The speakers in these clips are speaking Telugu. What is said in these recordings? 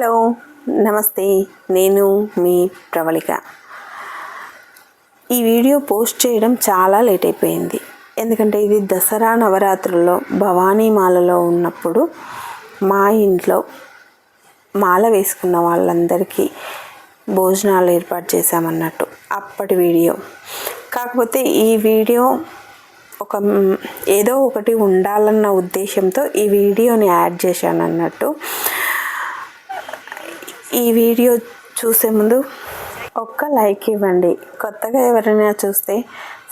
హలో నమస్తే. నేను మీ ప్రవళిక. ఈ వీడియో పోస్ట్ చేయడం చాలా లేట్ అయిపోయింది. ఎందుకంటే ఇది దసరా నవరాత్రుల్లో భవానీ మాలలో ఉన్నప్పుడు మా ఇంట్లో మాల వేసుకున్న వాళ్ళందరికీ భోజనాలు ఏర్పాటు చేశామన్నట్టు అప్పటి వీడియో. కాకపోతే ఈ వీడియో ఒక ఏదో ఒకటి ఉండాలన్న ఉద్దేశంతో ఈ వీడియోని యాడ్ చేశాను అన్నట్టు ఈ వీడియో చూసే ముందు ఒక్క లైక్ ఇవ్వండి. కొత్తగా ఎవరైనా చూస్తే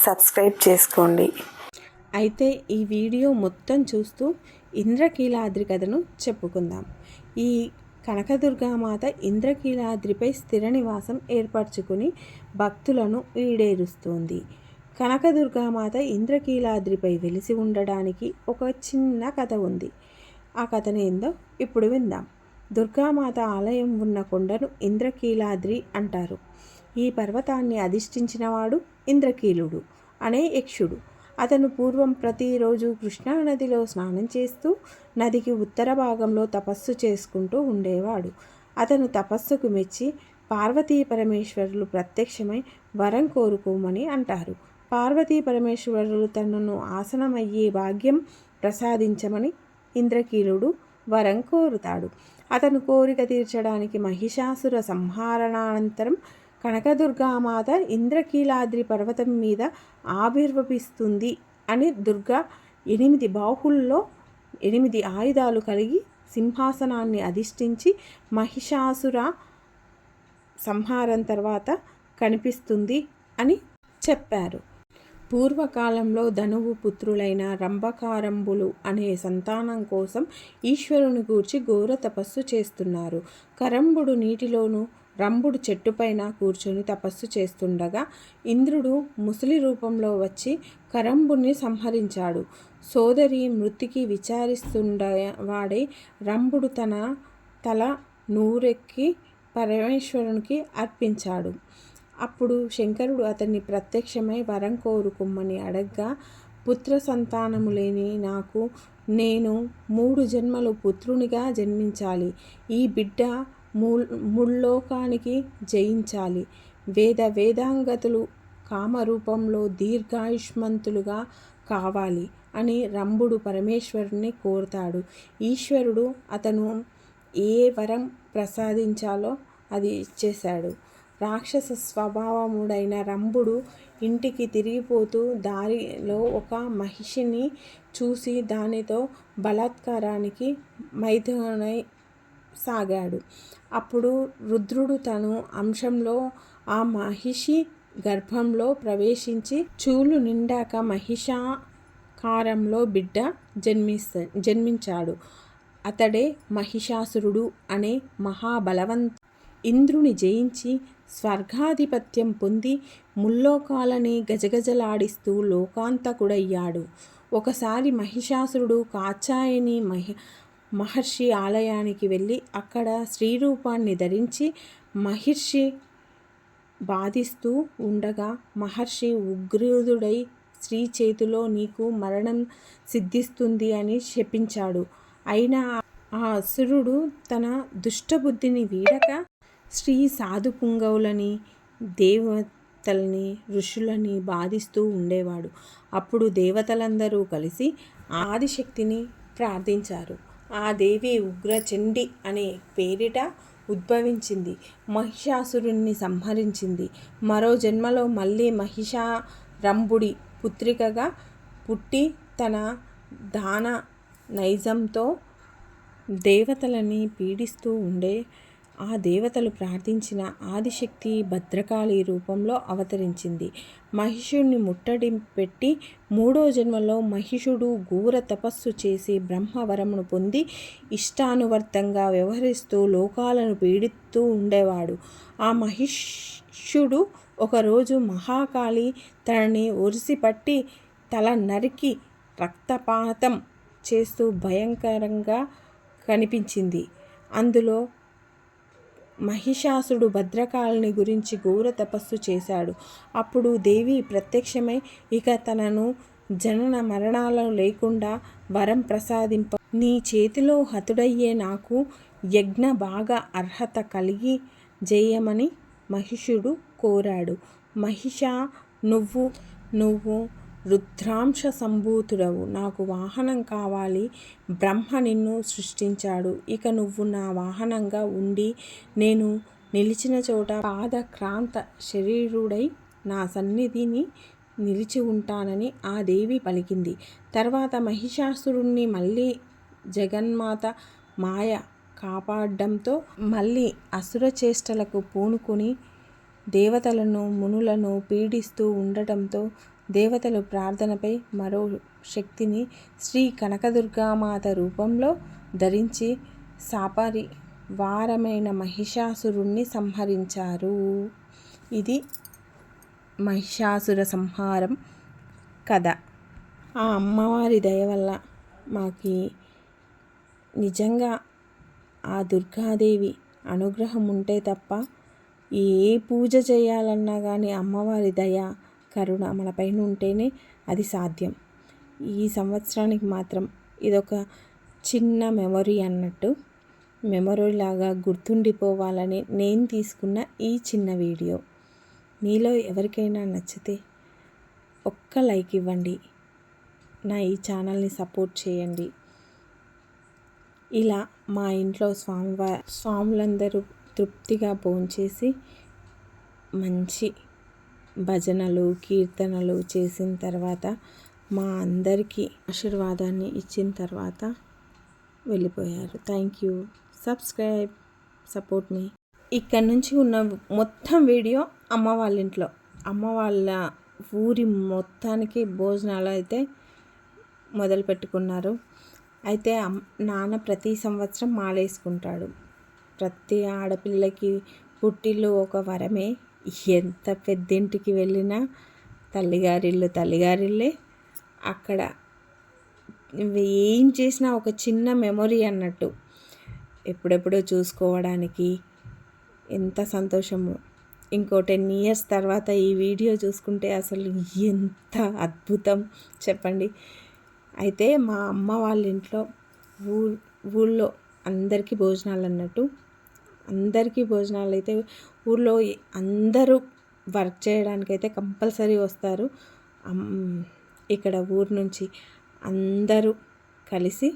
సబ్స్క్రైబ్ చేసుకోండి. అయితే ఈ వీడియో మొత్తం చూస్తూ ఇంద్రకీలాద్రి కథను చెప్పుకుందాం. ఈ కనకదుర్గామాత ఇంద్రకీలాద్రిపై స్థిర నివాసం ఏర్పరచుకుని భక్తులను ఈడేరుస్తోంది. కనకదుర్గామాత ఇంద్రకీలాద్రిపై వెలిసి ఉండడానికి ఒక చిన్న కథ ఉంది. ఆ కథను ఏందో ఇప్పుడు విందాం. దుర్గామాత ఆలయం ఉన్న కొండను ఇంద్రకీలాద్రి అంటారు. ఈ పర్వతాన్ని అధిష్ఠించినవాడు ఇంద్రకీలుడు అనే యక్షుడు అతను పూర్వం ప్రతిరోజు కృష్ణానదిలో స్నానం చేస్తూ నదికి ఉత్తర భాగంలో తపస్సు చేసుకుంటూ ఉండేవాడు. అతను తపస్సుకు మెచ్చి పార్వతీ పరమేశ్వరులు ప్రత్యక్షమై వరం కోరుకోమని అంటారు. పార్వతీ పరమేశ్వరులు తనను ఆసనమయ్యే భాగ్యం ప్రసాదించమని ఇంద్రకీలుడు వరం కోరుతాడు. అతను కోరిక తీర్చడానికి మహిషాసుర సంహారణానంతరం కనకదుర్గామాత ఇంద్రకీలాద్రి పర్వతం మీద ఆవిర్భవిస్తుంది అని దుర్గా ఎనిమిది బాహుల్లో ఎనిమిది ఆయుధాలు కలిగి సింహాసనాన్ని అధిష్ఠించి మహిషాసుర సంహారం తర్వాత కనిపిస్తుంది అని చెప్పారు. పూర్వకాలంలో ధనువు పుత్రులైన రంభకారంబులు అనే సంతానం కోసం ఈశ్వరుని గూర్చి ఘోర తపస్సు చేస్తున్నారు. కరంబుడు నీటిలోనూ రంభుడు చెట్టుపైన కూర్చొని తపస్సు చేస్తుండగా ఇంద్రుడు ముసలి రూపంలో వచ్చి కరంబుని సంహరించాడు. సోదరి మృతికి విచారిస్తుండ వాడే రంభుడు తన తల నూరెక్కి పరమేశ్వరునికి అర్పించాడు. అప్పుడు శంకరుడు అతన్ని ప్రత్యక్షమై వరం కోరుకుమ్మని అడగ్గా పుత్ర సంతానము లేని నాకు నేను మూడు జన్మలు పుత్రునిగా జన్మించాలి. ఈ బిడ్డ మూ ముల్లోకానికి జయించాలి. వేద వేదాంగతులు కామరూపంలో దీర్ఘాయుష్మంతులుగా కావాలి అని రంభుడు పరమేశ్వరుని కోరుతాడు. ఈశ్వరుడు అతను ఏ వరం ప్రసాదించాలో అది ఇచ్చేశాడు రాక్షస స్వభావముడైన రంభుడు ఇంటికి తిరిగిపోతూ దారిలో ఒక మహిషిని చూసి దానితో బలాత్కారానికి మైథునై సాగాడు. అప్పుడు రుద్రుడు తను అంశంలో ఆ మహిషి గర్భంలో ప్రవేశించి చూలు నిండాక మహిషాకారంలో బిడ్డ జన్మిస్త జన్మించాడు. అతడే మహిషాసురుడు అనే మహాబలవంత ఇంద్రుని జయించి స్వర్గాధిపత్యం పొంది ముల్లోకాలని గజగజలాడిస్తూ లోకాంతకుడయ్యాడు. ఒకసారి మహిషాసురుడు కాచాయని మహి మహర్షి ఆలయానికి వెళ్ళి అక్కడ శ్రీరూపాన్ని ధరించి మహర్షి బాధిస్తూ ఉండగా మహర్షి ఉగ్రుదుడై స్త్రీ చేతిలో నీకు మరణం సిద్ధిస్తుంది అని శపించాడు. అయినా ఆ అసురుడు తన దుష్టబుద్ధిని వీడక శ్రీ సాధు పుంగవులని దేవతల్ని ఋషులని బాధిస్తూ ఉండేవాడు. అప్పుడు దేవతలందరూ కలిసి ఆదిశక్తిని ప్రార్థించారు. ఆ దేవి ఉగ్రచండి అనే పేరిట ఉద్భవించింది. మహిషాసురుణ్ణి సంహరించింది. మరో జన్మలో మళ్ళీ మహిషా రంభుడి పుత్రికగా పుట్టి తన దాన నైజంతో దేవతలని పీడిస్తూ ఉండే ఆ దేవతలు ప్రార్థించిన ఆదిశక్తి భద్రకాళి రూపంలో అవతరించింది. మహిషుడిని ముట్టడి పెట్టి మూడో జన్మలో మహిషుడు ఘోర తపస్సు చేసి బ్రహ్మవరమును పొంది ఇష్టానువర్తంగా వ్యవహరిస్తూ లోకాలను పీడిస్తూ ఉండేవాడు. ఆ మహిషుడు ఒకరోజు మహాకాళి తనని ఒరిసిపట్టి తల నరికి రక్తపాతం చేస్తూ భయంకరంగా కనిపించింది. అందులో మహిషాసుడు భద్రకాళిని గురించి ఘోర తపస్సు చేశాడు. అప్పుడు దేవి ప్రత్యక్షమై ఇక తనను జనన మరణాలు లేకుండా వరం ప్రసాదింప నీ చేతిలో హతుడయ్యే నాకు యజ్ఞ బాగా అర్హత కలిగి చేయమని మహిషుడు కోరాడు. మహిష నువ్వు నువ్వు రుద్రాంశ సంభూతుడవు నాకు వాహనం కావాలి. బ్రహ్మ నిన్ను సృష్టించాడు. ఇక నువ్వు నా వాహనంగా ఉండి నేను నిలిచిన చోట పాదక్రాంత శరీరుడై నా సన్నిధిని నిలిచి ఉంటానని ఆ దేవి పలికింది. తర్వాత మహిషాసురుణ్ణి మళ్ళీ జగన్మాత మాయ కాపాడడంతో మళ్ళీ అసుర చేష్టలకు పూనుకొని దేవతలను మునులను పీడిస్తూ ఉండటంతో దేవతలు ప్రార్థనపై మరో శక్తిని శ్రీ కనకదుర్గామాత రూపంలో ధరించి సాపరి వారమైన మహిషాసురుణ్ణి సంహరించారు. ఇది మహిషాసుర సంహారం కథ. ఆ అమ్మవారి దయ వల్ల మాకి నిజంగా ఆ దుర్గాదేవి అనుగ్రహం ఉంటే తప్ప ఏ పూజ చేయాలన్నా కానీ అమ్మవారి దయ కరుణ మనపైన ఉంటేనే అది సాధ్యం. ఈ సంవత్సరానికి మాత్రం ఇదొక చిన్న మెమొరీ అన్నట్టు మెమొరీ లాగా గుర్తుండిపోవాలని నేను తీసుకున్న ఈ చిన్న వీడియో. మీలో ఎవరికైనా నచ్చితే ఒక్క లైక్ ఇవ్వండి. నా ఈ ఛానల్ని సపోర్ట్ చేయండి. ఇలా మా ఇంట్లో స్వామివా స్వాములందరూ తృప్తిగా భోంచేసి మంచి భజనలు కీర్తనలు చేసిన తర్వాత మా అందరికీ ఆశీర్వాదాన్ని ఇచ్చిన తర్వాత వెళ్ళిపోయారు. థ్యాంక్ యూ సబ్స్క్రైబ్ సపోర్ట్ మీ ఇక్కడ నుంచి ఉన్న మొత్తం వీడియో అమ్మ వాళ్ళ ఇంట్లో. అమ్మ వాళ్ళ ఊరి మొత్తానికి భోజనాలు అయితే మొదలు పెట్టుకున్నారు. అయితే నాన్న ప్రతి సంవత్సరం మాలేసుకుంటాడు. ప్రతి ఆడపిల్లకి పుట్టిల్లు ఒక వరమే. ఎంత పెద్దింటికి వెళ్ళినా తల్లిగారిల్లు తల్లిగారిల్లే అక్కడ ఏం చేసినా ఒక చిన్న మెమొరీ అన్నట్టు. ఎప్పుడెప్పుడో చూసుకోవడానికి ఎంత సంతోషము. ఇంకో టెన్ ఇయర్స్ తర్వాత ఈ వీడియో చూసుకుంటే అసలు ఎంత అద్భుతం చెప్పండి. అయితే మా అమ్మ వాళ్ళ ఇంట్లో ఊ ఊళ్ళో అందరికీ భోజనాలు అన్నట్టు అందరికీ భోజనాలు అయితే ఊళ్ళో అందరూ వర్క్ చేయడానికి అయితే కంపల్సరీ వస్తారు. ఇక్కడ ఊరు నుంచి అందరూ కలిసి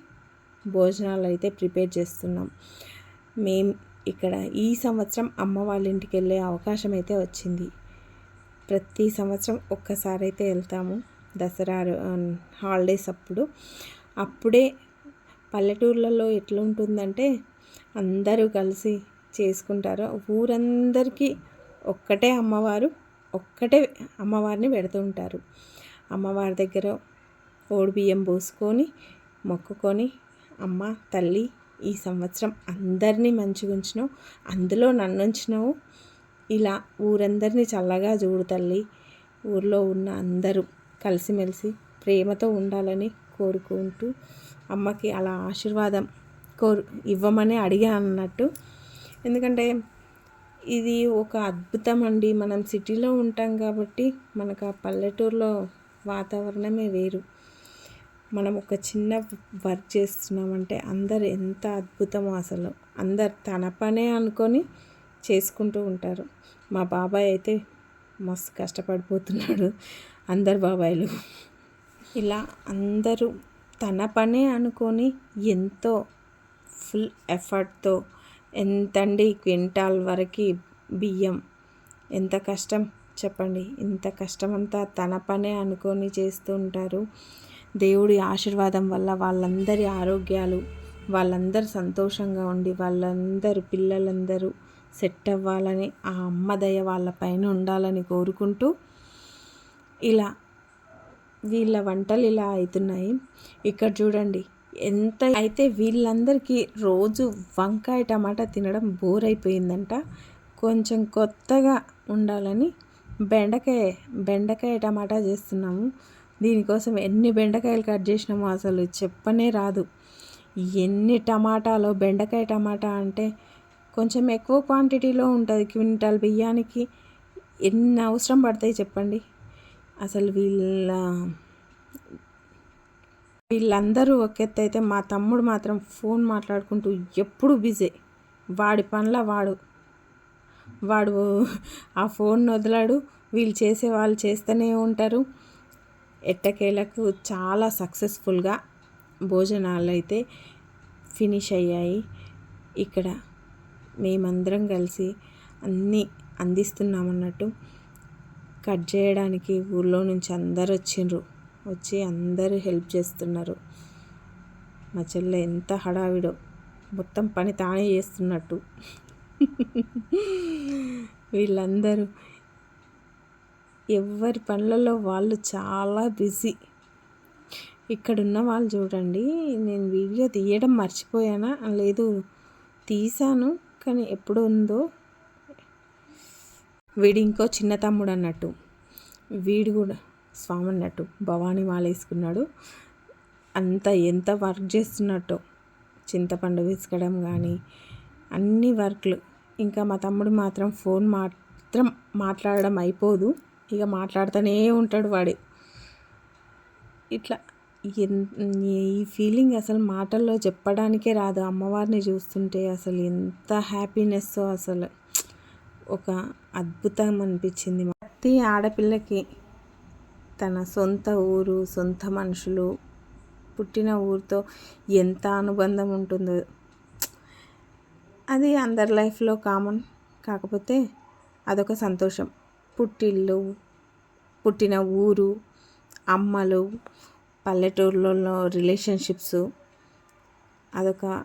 భోజనాలు అయితే ప్రిపేర్ చేస్తున్నాం. మేం ఇక్కడ ఈ సంవత్సరం అమ్మ వాళ్ళ ఇంటికి వెళ్ళే అవకాశం అయితే వచ్చింది. ప్రతి సంవత్సరం ఒక్కసారి అయితే వెళ్తాము దసరా హాలిడేస్ అప్పుడు. అప్పుడే పల్లెటూర్లలో ఎట్లుంటుందంటే అందరూ కలిసి చేసుకుంటారు ఊరందరికీ ఒక్కటే అమ్మవారు ఒక్కటే అమ్మవారిని పెడుతూ ఉంటారు. అమ్మవారి దగ్గర ఓడి బియ్యం పోసుకొని మొక్కుకొని అమ్మ తల్లి ఈ సంవత్సరం అందరినీ మంచిగా ఉంచినావు అందులో నన్ను ఉంచినావు ఇలా ఊరందరినీ చల్లగా చూడు తల్లి ఊర్లో ఉన్న అందరూ కలిసిమెలిసి ప్రేమతో ఉండాలని కోరుకుంటూ అమ్మకి అలా ఆశీర్వాదం కోరు ఇవ్వమని అడిగా అన్నట్టు ఎందుకంటే ఇది ఒక అద్భుతం అండి. మనం సిటీలో ఉంటాం కాబట్టి మనకు ఆ పల్లెటూరులో వాతావరణమే వేరు. మనం ఒక చిన్న వర్క్ చేస్తున్నామంటే అందరు ఎంత అద్భుతమో అసలు. అందరు తన పనే అనుకొని చేసుకుంటూ ఉంటారు. మా బాబాయ్ అయితే మస్తు కష్టపడిపోతున్నాడు అందరు బాబాయిలు. ఇలా అందరూ తన పనే అనుకొని ఎంతో ఫుల్ ఎఫర్ట్తో ఎంతండి క్వింటాల్ వరకు బియ్యం? ఎంత కష్టం? చెప్పండి. ఇంత కష్టమంతా తన పనే అనుకొని చేస్తూ ఉంటారు. దేవుడి ఆశీర్వాదం వల్ల వాళ్ళందరి ఆరోగ్యాలు వాళ్ళందరూ సంతోషంగా ఉండి వాళ్ళందరూ పిల్లలందరూ సెట్ అవ్వాలని ఆ అమ్మ దయ వాళ్ళ పైన ఉండాలని కోరుకుంటూ ఇలా వీళ్ళ వంటలు ఇలా అవుతున్నాయి. ఇక్కడ చూడండి. ఎంత అయితే వీళ్ళందరికీ రోజు వంకాయ టమాటా తినడం బోర్ అయిపోయిందంట. కొంచెం కొత్తగా ఉండాలని బెండకాయ బెండకాయ టమాటా చేస్తున్నాము. దీనికోసం ఎన్ని బెండకాయలు కట్ చేసినామో అసలు చెప్పనే రాదు. ఎన్ని టమాటాలో బెండకాయ టమాటా అంటే కొంచెం ఎక్కువ క్వాంటిటీలో ఉంటుంది. క్వింటాల్ బియ్యానికి ఎన్ని అవసరం పడతాయి చెప్పండి? అసలు వీళ్ళ వీళ్ళందరూ ఒక ఎత్తు అయితే మా తమ్ముడు మాత్రం ఫోన్ మాట్లాడుకుంటూ ఎప్పుడు బిజీ. వాడి పనుల వాడు. వాడు ఆ ఫోన్ వదిలాడు. వీళ్ళు చేసే వాళ్ళు చేస్తూనే ఉంటారు. ఎట్టకేలకు చాలా సక్సెస్ఫుల్గా భోజనాలు అయితే ఫినిష్ అయ్యాయి. ఇక్కడ మేమందరం కలిసి అన్నీ అందిస్తున్నామన్నట్టు కట్ చేయడానికి ఊళ్ళో నుంచి అందరు వచ్చిండ్రు వచ్చి అందరూ హెల్ప్ చేస్తున్నారు. మా చెల్లె ఎంత హడావిడో. మొత్తం పని తానే చేస్తున్నట్టు. వీళ్ళందరూ ఎవరి పనులలో వాళ్ళు చాలా బిజీ. ఇక్కడున్న వాళ్ళు చూడండి నేను వీడియో తీయడం మర్చిపోయానా? లేదు తీశాను కానీ ఎప్పుడు ఉందో. వీడు ఇంకో చిన్న తమ్ముడు అన్నట్టు. వీడు కూడా స్వామి అన్నట్టు భవానీ మాల వేసుకున్నాడు అంత ఎంత వర్క్ చేస్తున్నట్టు చింతపండు విసకడం కానీ అన్ని వర్క్లు. ఇంకా మా తమ్ముడు మాత్రం ఫోన్ మాత్రం మాట్లాడడం అయిపోదు. ఇక మాట్లాడుతూనే ఉంటాడు వాడు. ఇట్లా ఈ ఫీలింగ్ అసలు మాటల్లో చెప్పడానికే రాదు. అమ్మవారిని చూస్తుంటే అసలు ఎంత హ్యాపీనెస్ అసలు. ఒక అద్భుతం అనిపించింది. ప్రతి ఆడపిల్లకి తన సొంత ఊరు సొంత మనుషులు పుట్టిన ఊరితో ఎంత అనుబంధం ఉంటుందో. అది అందరి లైఫ్లో కామన్. కాకపోతే అదొక సంతోషం. పుట్టిల్లు పుట్టిన ఊరు అమ్మలు పల్లెటూర్లలో రిలేషన్షిప్స్ అదొక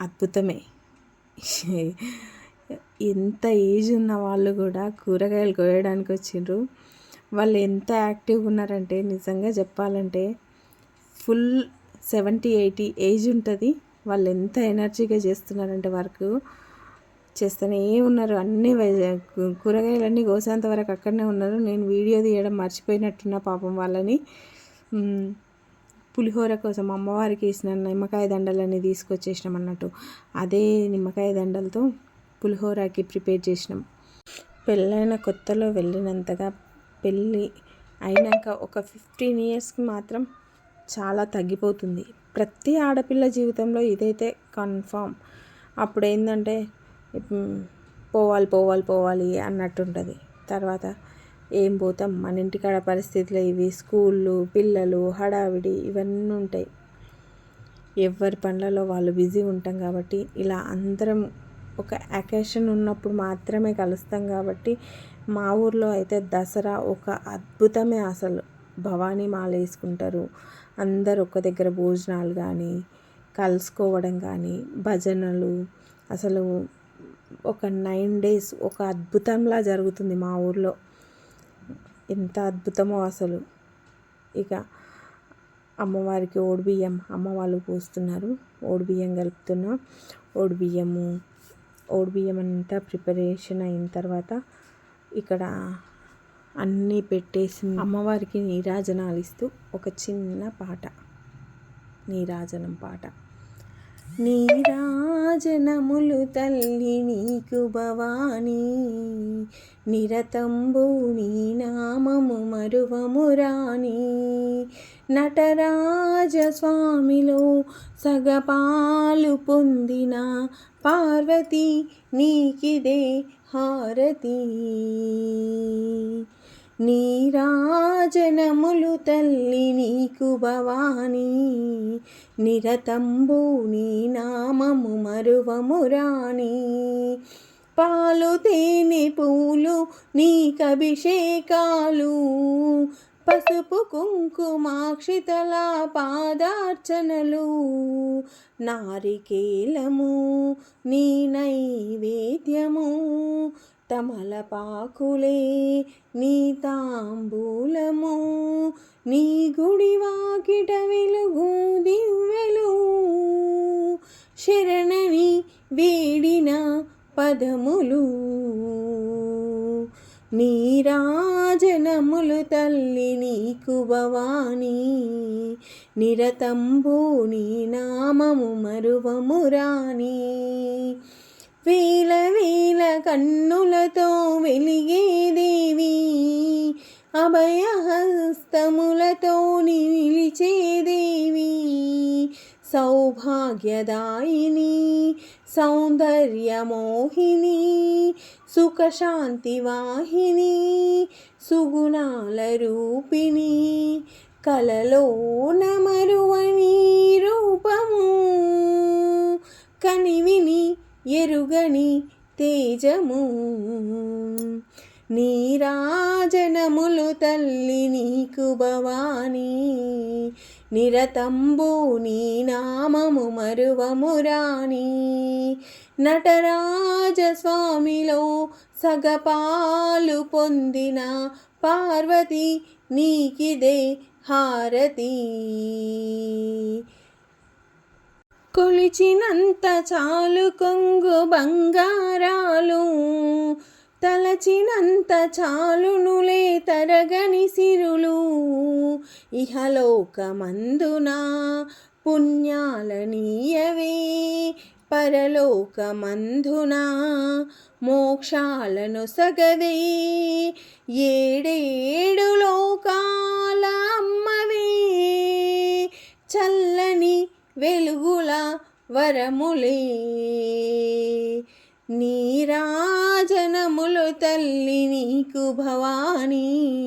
అద్భుతమే. ఎంత ఏజ్ ఉన్న వాళ్ళు కూడా కూరగాయలు కోయడానికి వచ్చిండ్రు వాళ్ళు ఎంత యాక్టివ్గా ఉన్నారంటే నిజంగా చెప్పాలంటే ఫుల్ సెవెంటీ ఎయిటీ ఏజ్ ఉంటుంది. వాళ్ళు ఎంత ఎనర్జీగా చేస్తున్నారంటే వర్క్ చేస్తూనే ఉన్నారు. అన్ని కూరగాయలన్నీ కోసేంత వరకు అక్కడనే ఉన్నారు. నేను వీడియో తీయడం మర్చిపోయినట్టున్నా పాపం వాళ్ళని. పులిహోర కోసం అమ్మవారికి వేసిన నిమ్మకాయ దండలన్నీ తీసుకొచ్చేసినాం అన్నట్టు. అదే నిమ్మకాయ దండలతో పులిహోరకి ప్రిపేర్ చేసినాం. పెళ్ళైన కొత్తలో వెళ్ళినంతగా పెళ్ళి అయినాక ఒక ఫిఫ్టీన్ ఇయర్స్కి మాత్రం చాలా తగ్గిపోతుంది. ప్రతి ఆడపిల్ల జీవితంలో ఇదైతే కన్ఫామ్ అప్పుడు ఏంటంటే పోవాలి పోవాలి పోవాలి అన్నట్టుంటుంది. తర్వాత ఏం పోతాం? మన ఇంటికాడ పరిస్థితులు ఇవి. స్కూళ్ళు పిల్లలు హడావిడి ఇవన్నీ ఉంటాయి. ఎవరి పనులలో వాళ్ళు బిజీ ఉంటాం కాబట్టి ఇలా అందరం ఒక అకేషన్ ఉన్నప్పుడు మాత్రమే కలుస్తాం కాబట్టి మా ఊర్లో అయితే దసరా ఒక అద్భుతమే అసలు. భవానీ మాల వేసుకుంటారు. అందరు ఒక దగ్గర భోజనాలు కానీ కలుసుకోవడం కానీ భజనలు. అసలు ఒక నైన్ డేస్ ఒక అద్భుతంలా జరుగుతుంది మా ఊర్లో. ఎంత అద్భుతమో అసలు. ఇక అమ్మవారికి ఓడిబియ్యం అమ్మవాళ్ళు పోస్తున్నారు. ఓడిబియ్యం కలుపుతున్నా. ఓడిబియ్యము ఓడిబియ్యం అంతా ప్రిపరేషన్ అయిన తర్వాత ఇక్కడ అన్నీ పెట్టేసి అమ్మవారికి నీరాజనాలు ఇస్తూ ఒక చిన్న పాట నీరాజనం పాట. నీరాజనములు తల్లి నీకు భవానీ నిరతంబు నీ నామము మరువమురాని నటరాజస్వామిలో సగపాలు పొందిన పార్వతి నీకిదే హారతి. నీరాజనములు తల్లి నీకు భవానీ నిరతంబు నీ నామము మరువమురాణి పాలు తేనె పూలు నీకభిషేకాలు పసుపు కుంకుమాక్షితల పాదార్చనలు నారికేలము నీ నైవేద్యము తమలపాకులే నీ తాంబూలము నీ గుడి వాకిట వెలుగు దివ్వెలు. శరణని వేడిన పదములు నీరాజనములు తల్లి నీకు భవానీ. నిరతంబు నీ నామము మరువమురాని వేల వేల కన్నులతో వెలిగే దేవి అభయహస్తములతో నిలిచే దేవి. సౌభాగ్యదాయిని సౌందర్యమోహిని సుఖశాంతివాహిని సుగుణాల రూపిణి కలలో నమరువని రూపము కనివిని ఎరుగని తేజము. నీరాజనములు తల్లి నీకు భవానీ నిరతంబు నీ నామము మరువమురాణి నటరాజస్వామిలో సగపాలు పొందిన పార్వతి నీకిదే హారతి. కొలిచినంత చాలు కొంగు బంగారాలు తలచినంత చాలునులే తరగని సిరులు. ఇహలోకమందున పుణ్యాలనీయవే పరలోకమందున మోక్షాలను సగవే. ఏడేడు లోకాల అమ్మవే చల్లని వెలుగుల వరములే. నీరాజనములు తల్లి నీకు భవానీ.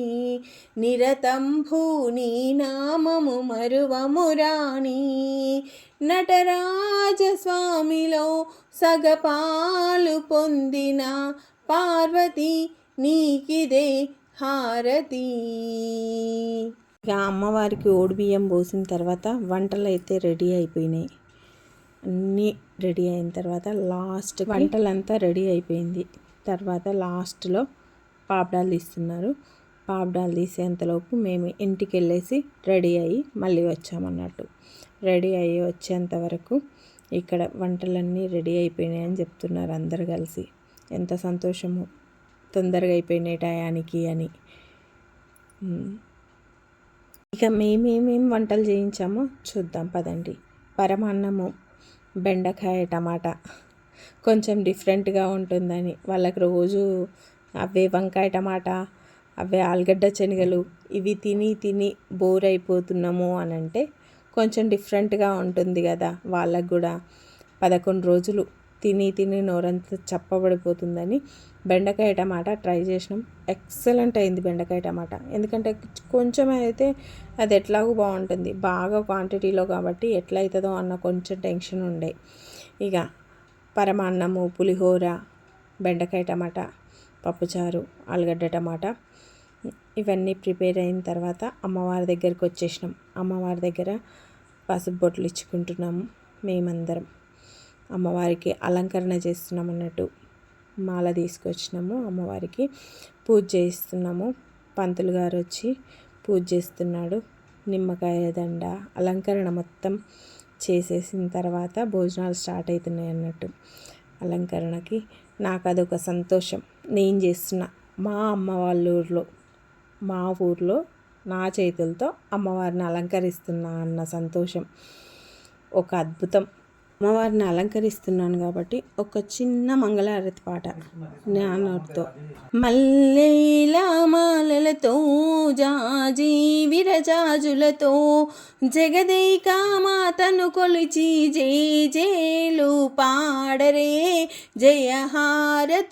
నిరతంభూ నీ నామము మరువమురాని నటరాజస్వామిలో సగపాలు పొందిన పార్వతి నీకిదే హారతి. ఇక అమ్మవారికి ఓడి బియ్యం పోసిన తర్వాత వంటలు అయితే రెడీ అయిపోయినాయి. అన్నీ రెడీ అయిన తర్వాత లాస్ట్ వంటలంతా రెడీ అయిపోయింది. తర్వాత లాస్ట్లో పాపడాలు తీస్తున్నారు పాపడాలు తీసేంతలోపు మేము ఇంటికి వెళ్ళేసి రెడీ అయ్యి మళ్ళీ వచ్చామన్నట్టు. రెడీ అయ్యి వచ్చేంత వరకు ఇక్కడ వంటలన్నీ రెడీ అయిపోయినాయి అని చెప్తున్నారు అందరు కలిసి. ఎంత సంతోషము. తొందరగా అయిపోయినాయి టయానికి అని. ఇక మేమేమేం వంటలు చేయించామో చూద్దాం పదండి. పరమాన్నము బెండకాయ టమాటా. కొంచెం డిఫరెంట్గా ఉంటుందని. వాళ్ళకి రోజు అవే వంకాయ టమాటా అవే ఆలుగడ్డ శనగలు ఇవి తిని తిని బోర్ అయిపోతున్నాము అని అంటే కొంచెం డిఫరెంట్గా ఉంటుంది కదా వాళ్ళకు కూడా. పదకొండు రోజులు తిని తిని నోరంతా చప్పబడిపోతుందని బెండకాయ టమాటా ట్రై చేసినాం. ఎక్సలెంట్ అయింది బెండకాయ టమాటా. ఎందుకంటే కొంచెం అయితే అది ఎట్లాగో బాగుంటుంది. బాగా క్వాంటిటీలో కాబట్టి ఎట్లా అవుతుందో అన్న కొంచెం టెన్షన్ ఉండే. ఇక పరమాన్నము పులిహోర బెండకాయ టమాటా పప్పుచారు ఆలుగడ్డ టమాటా ఇవన్నీ ప్రిపేర్ అయిన తర్వాత అమ్మవారి దగ్గరికి వచ్చేసినాం. అమ్మవారి దగ్గర పసుపు బొట్లు ఇచ్చుకుంటున్నాము మేమందరం. అమ్మవారికి అలంకరణ చేస్తున్నాం అన్నట్టు మాల తీసుకొచ్చినాము అమ్మవారికి. పూజ చేయిస్తున్నాము. పంతులు గారు వచ్చి పూజ చేస్తున్నాడు. నిమ్మకాయ దండ అలంకరణ మొత్తం చేసేసిన తర్వాత భోజనాలు స్టార్ట్ అవుతున్నాయి అన్నట్టు అలంకరణకి. నాకు అదొక సంతోషం. నేను చేస్తున్న మా అమ్మ వాళ్ళ ఊర్లో మా ఊర్లో నా చేతులతో అమ్మవారిని అలంకరిస్తున్నా అన్న సంతోషం. ఒక అద్భుతం. అమ్మవారిని అలంకరిస్తున్నాను కాబట్టి ఒక చిన్న మంగళారతి పాట జ్ఞానంతో మల్లెల మాలలతో జాజి విరజాజులతో జగదేక మాతను కొలిచి జే జేలు పాడరే జయహారతులీయరే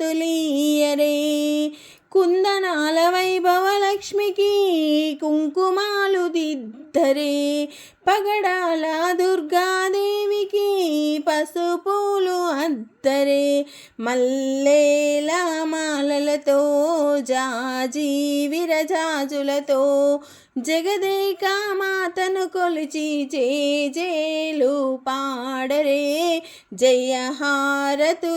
కుందనాల వైభవ లక్ష్మికి కుంకుమాలు దిద్దరే పగడాల దుర్గాదేవికి పసుపులు అద్దరే. మల్లేల మాలలతో జాజి విరజాజులతో జగదేకా మాతను కొలిచి జే జేలు పాడరే జయ హారతులీయరే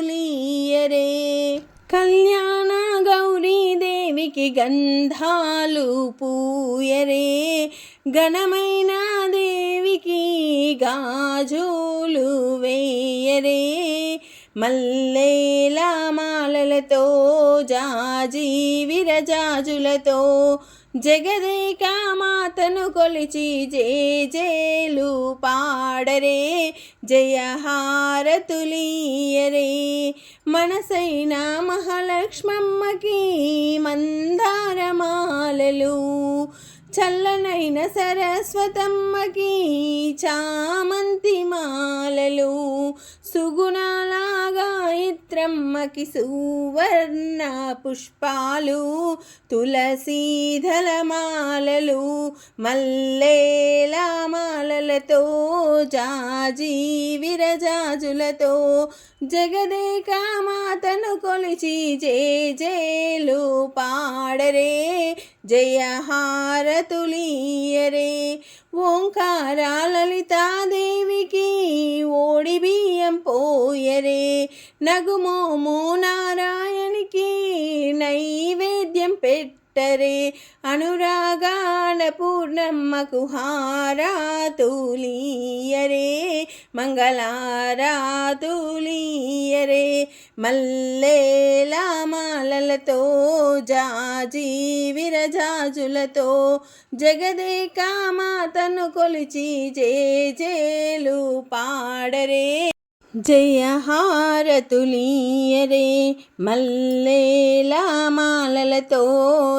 కళ్యాణ గౌరీదేవికి గంధాలు పూయరే ఘనమైన దేవికి గాజులు వేయరే. మల్లేల మాలలతో జాజీ విరజాజులతో జగదేక మాతను కొలిచి జే జేలు పాడరే జయహారతులీయరే. మనసైన మహాలక్ష్మమ్మకి మందారమాలలు చల్లనైన సరస్వతమ్మకి చామంతి మాలలు సుగుణాల గాయత్రమ్మకి సువర్ణ పుష్పాలు తులసీధల మాలలు మాలలతో జాజీ విరజాజులతో జగదేకా మాతను కొలిచి జే జేలు పాడరే జయహార ತುಲೀಯರೆ ಓಂಕಾರ ಲಲಿತಾದೇವಿಗೆ ಓಡಿ ಬಿಯ್ಯಂ ಪೋಯರೆ ನಗುಮೋಮೋ ನಾರಾಯಣಿಗೆ ನೈವೇದ್ಯಂ ಪೆಟ್ಟರೆ ಅನುರಾಗ పూర్ణమ్మకు హారాతులీయరే మంగళారాతులీయరే మల్లేలా మాలలతో జాజి విరజాజులతో జగదేకా మాతను కొలిచి జే జేలు పాడరే. జయ హారతులీయరే మల్లేల మాలలతో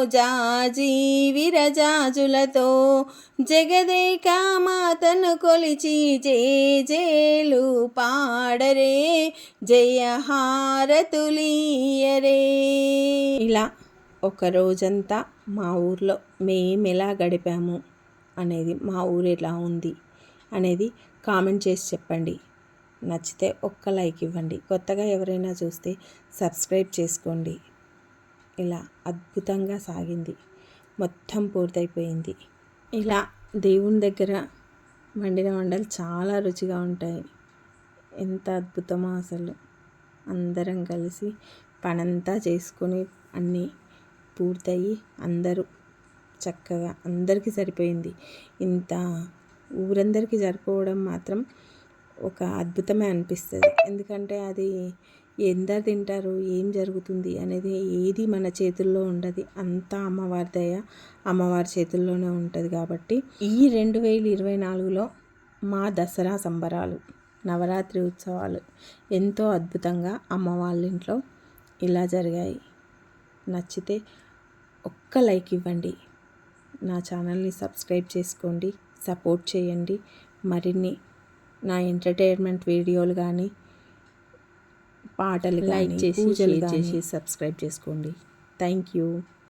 జాజీ విరజాజులతో జగదేకా మాతను కొలిచి జే జేలు పాడరే జయ హారతులీయరే ఇలా ఒక రోజంతా మా ఊర్లో మేము ఎలా గడిపాము అనేది మా ఊరు ఎలా ఉంది అనేది కామెంట్ చేసి చెప్పండి. నచ్చితే ఒక్క లైక్ ఇవ్వండి. కొత్తగా ఎవరైనా చూస్తే సబ్స్క్రైబ్ చేసుకోండి. ఇలా అద్భుతంగా సాగింది. మొత్తం పూర్తయిపోయింది. ఇలా దేవుని దగ్గర వండిన వంటలు చాలా రుచిగా ఉంటాయి. ఎంత అద్భుతమో అసలు. అందరం కలిసి పనంతా చేసుకొని అన్నీ పూర్తయి అందరూ చక్కగా అందరికీ సరిపోయింది. ఇంత ఊరందరికీ సరిపోవడం మాత్రం ఒక అద్భుతమే అనిపిస్తుంది. ఎందుకంటే అది ఎందరు తింటారు? ఏం జరుగుతుంది? అనేది ఏది మన చేతుల్లో ఉండదు. అంతా అమ్మవారి దయ అమ్మవారి చేతుల్లోనే ఉంటుంది కాబట్టి. ఈ రెండు వేల ఇరవై నాలుగులో మా దసరా సంబరాలు నవరాత్రి ఉత్సవాలు ఎంతో అద్భుతంగా అమ్మ వాళ్ళ ఇంట్లో ఇలా జరిగాయి. నచ్చితే ఒక్క లైక్ ఇవ్వండి. నా ఛానల్ని సబ్స్క్రైబ్ చేసుకోండి. సపోర్ట్ చేయండి. మరిన్ని నా ఎంటర్టైన్మెంట్ వీడియోలు కానీ పాటలు లైక్ చేసి పూజలు చేసి సబ్స్క్రైబ్ చేసుకోండి. Thank you